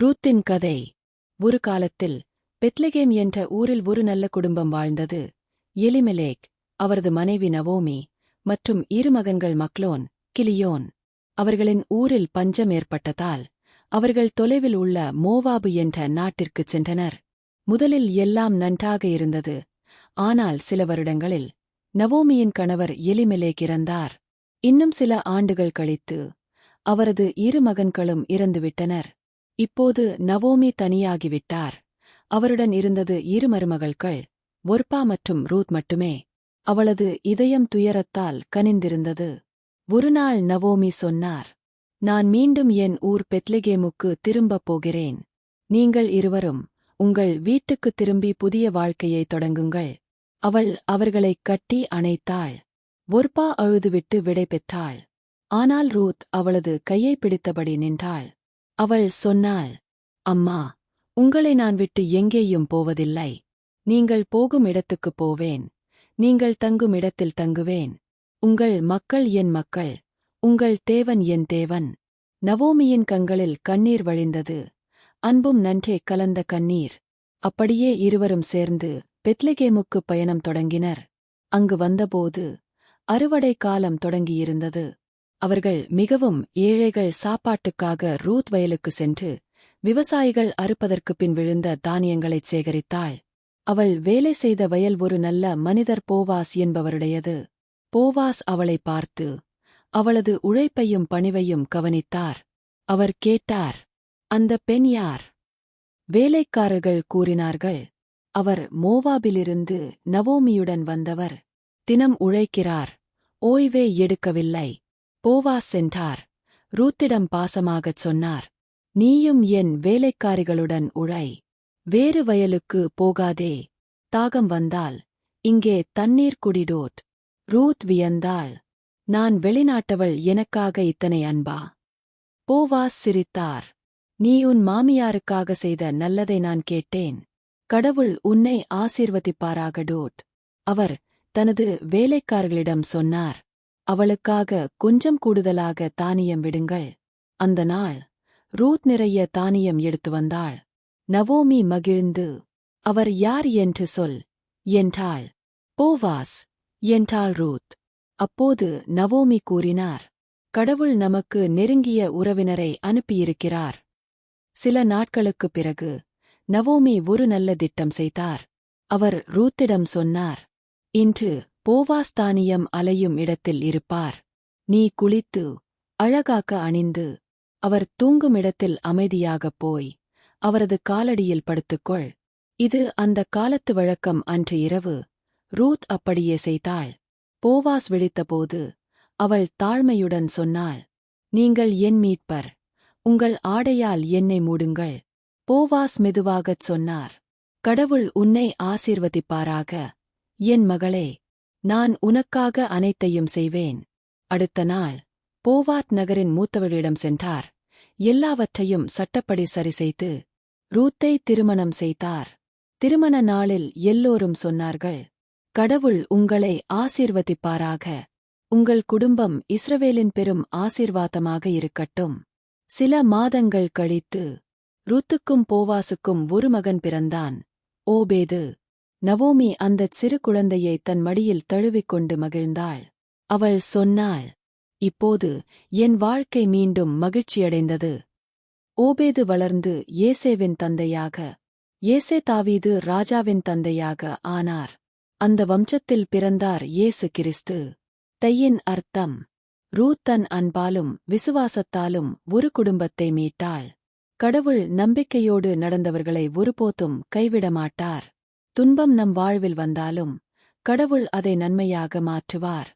ரூத்தின் கதை. ஒரு காலத்தில் பெத்லகேம் என்ற ஊரில் ஒரு நல்ல குடும்பம் வாழ்ந்தது. எலிமெலேக் அவரது மனைவி நவோமி மற்றும் இரு மகன்கள் மக்லோன் கிலியோன். அவர்களின் ஊரில் பஞ்சம் ஏற்பட்டதால் அவர்கள் தொலைவில் உள்ள மோவாபு என்ற நாட்டிற்குச் சென்றனர். முதலில் எல்லாம் நன்றாக இருந்தது. ஆனால் சில வருடங்களில் நவோமியின் கணவர் எலிமெலேக் இறந்தார். இன்னும் சில ஆண்டுகள் கழித்து அவரது இரு மகன்களும் இறந்துவிட்டனர். இப்போது நவோமி தனியாகிவிட்டார். அவருடன் இருந்தது இரு மருமகள்கள் ஒர்பா மற்றும் ரூத் மட்டுமே. அவளது இதயம் துயரத்தால் கனிந்திருந்தது. ஒருநாள் நவோமி சொன்னார் நான் மீண்டும் என் ஊர் பெத்லெகேமுக்கு திரும்பப் போகிறேன். நீங்கள் இருவரும் உங்கள் வீட்டுக்குத் திரும்பி புதிய வாழ்க்கையை தொடங்குங்கள். அவள் அவர்களைக் கட்டி அணைத்தாள். ஒர்பா அழுதுவிட்டு விடை பெற்றாள். ஆனால் ரூத் அவளது கையை பிடித்தபடி நின்றாள். அவள் சொன்னாள் அம்மா உங்களை நான் விட்டு எங்கேயும் போவதில்லை. நீங்கள் போகும் இடத்துக்குப் போவேன். நீங்கள் தங்கும் இடத்தில் தங்குவேன். உங்கள் மக்கள் என் மக்கள். உங்கள் தேவன் என் தேவன். நவோமியின் கண்களில் கண்ணீர் வழிந்தது. அன்பும் நன்றே கலந்த கண்ணீர். அப்படியே இருவரும் சேர்ந்து பெத்லெகேமுக்குப் பயணம் தொடங்கினர். அங்கு வந்தபோது அறுவடை காலம் தொடங்கியிருந்தது. அவர்கள் மிகவும் ஏழைகள் சாப்பாட்டுக்காக ரூத் வயலுக்கு சென்று விவசாயிகள் அறுப்பதற்குப் பின் விழுந்த தானியங்களைச் சேகரித்தாள். அவள் வேலை செய்த வயல் ஒரு நல்ல மனிதர் போவாஸ் என்பவருடையது. போவாஸ் அவளை பார்த்து அவளது உழைப்பையும் பணிவையும் கவனித்தார். அவர் கேட்டார் அந்த பெண் யார் வேலைக்காரர்கள் கூறினார்கள் அவர் மோவாபிலிருந்து நவோமியுடன் வந்தவர். தினம் உழைக்கிறார். ஓய்வே எடுக்கவில்லை. போவா சென்றார். ரூத்திடம் பாசமாகச் சொன்னார் நீயும் என் வேலைக்காரிகளுடன் உழை. வேறு வயலுக்கு போகாதே. தாகம் வந்தால் இங்கே தண்ணீர் குடிடோட் ரூத் வியந்தாள் நான் வெளிநாட்டவள் எனக்காக இத்தனை அன்பா போவாஸ் சிரித்தார் நீ உன் மாமியாருக்காக செய்த நல்லதை நான் கேட்டேன். கடவுள் உன்னை ஆசீர்வதிப்பாராக டோட் அவர் தனது வேலைக்காரர்களிடம் சொன்னார் அவளுக்காக கொஞ்சம் கூடுதலாக தானியம் விடுங்கள். அந்த நாள் ரூத் நிறைய தானியம் எடுத்து வந்தாள். நவோமி மகிழ்ந்து அவர் யார் என்று சொல் என்றாள். போவாஸ் என்றாள் ரூத். அப்போது நவோமி கூறினார் கடவுள் நமக்கு நெருங்கிய உறவினரை அனுப்பியிருக்கிறார். சில நாட்களுக்குப் பிறகு நவோமி ஒரு நல்ல திட்டம் செய்தார். அவர் ரூத்திடம் சொன்னார் இன்று போவாஸ்தானியம் அலையும் இடத்தில் இருப்பார். நீ குளித்து அழகாக்க அணிந்து அவர் தூங்கும் இடத்தில் அமைதியாகப் போய் அவரது காலடியில் படுத்துக்கொள். இது அந்த காலத்து வழக்கம் அன்று இரவு. ரூத் அப்படியே செய்தாள். போவாஸ் விழித்தபோது அவள் தாழ்மையுடன் சொன்னாள் நீங்கள் என் மீட்பர். உங்கள் ஆடையால் என்னை மூடுங்கள். போவாஸ் மெதுவாகச் சொன்னார் கடவுள் உன்னை ஆசீர்வதிப்பாராக. என் மகளே நான் உனக்காக அனைத்தையும் செய்வேன். அடுத்த நாள் போவாத் நகரின் மூத்தவளிடம் சென்றார். எல்லாவற்றையும் சட்டப்படி சரிசெய்து ரூத்தை திருமணம் செய்தார். திருமண நாளில் எல்லோரும் சொன்னார்கள் கடவுள் உங்களை ஆசீர்வதிப்பாராக. உங்கள் குடும்பம் இஸ்ரவேலின் பெரும் ஆசீர்வாதமாக இருக்கட்டும். சில மாதங்கள் கழித்து ரூத்துக்கும் போவாசுக்கும் ஒரு மகன் பிறந்தான். ஓபேது நவோமி அந்தச் சிறு குழந்தையை தன் மடியில் தழுவிக்கொண்டு மகிழ்ந்தாள். அவள் சொன்னாள் இப்போது என் வாழ்க்கை மீண்டும் மகிழ்ச்சியடைந்தது. ஓபேது வளர்ந்து ஏசேவின் தந்தையாக ஏசே தாவீது ராஜாவின் தந்தையாக ஆனார். அந்த வம்சத்தில் பிறந்தார் இயேசு கிறிஸ்து. தையின் அர்த்தம் ரூத் தன் அன்பாலும் விசுவாசத்தாலும் ஒரு குடும்பத்தை மீட்டாள். கடவுள் நம்பிக்கையோடு நடந்தவர்களை ஒருபோதும் கைவிடமாட்டார். துன்பம் நம் வாழ்வில் வந்தாலும் கடவுள் அதை நன்மையாக மாற்றுவார்.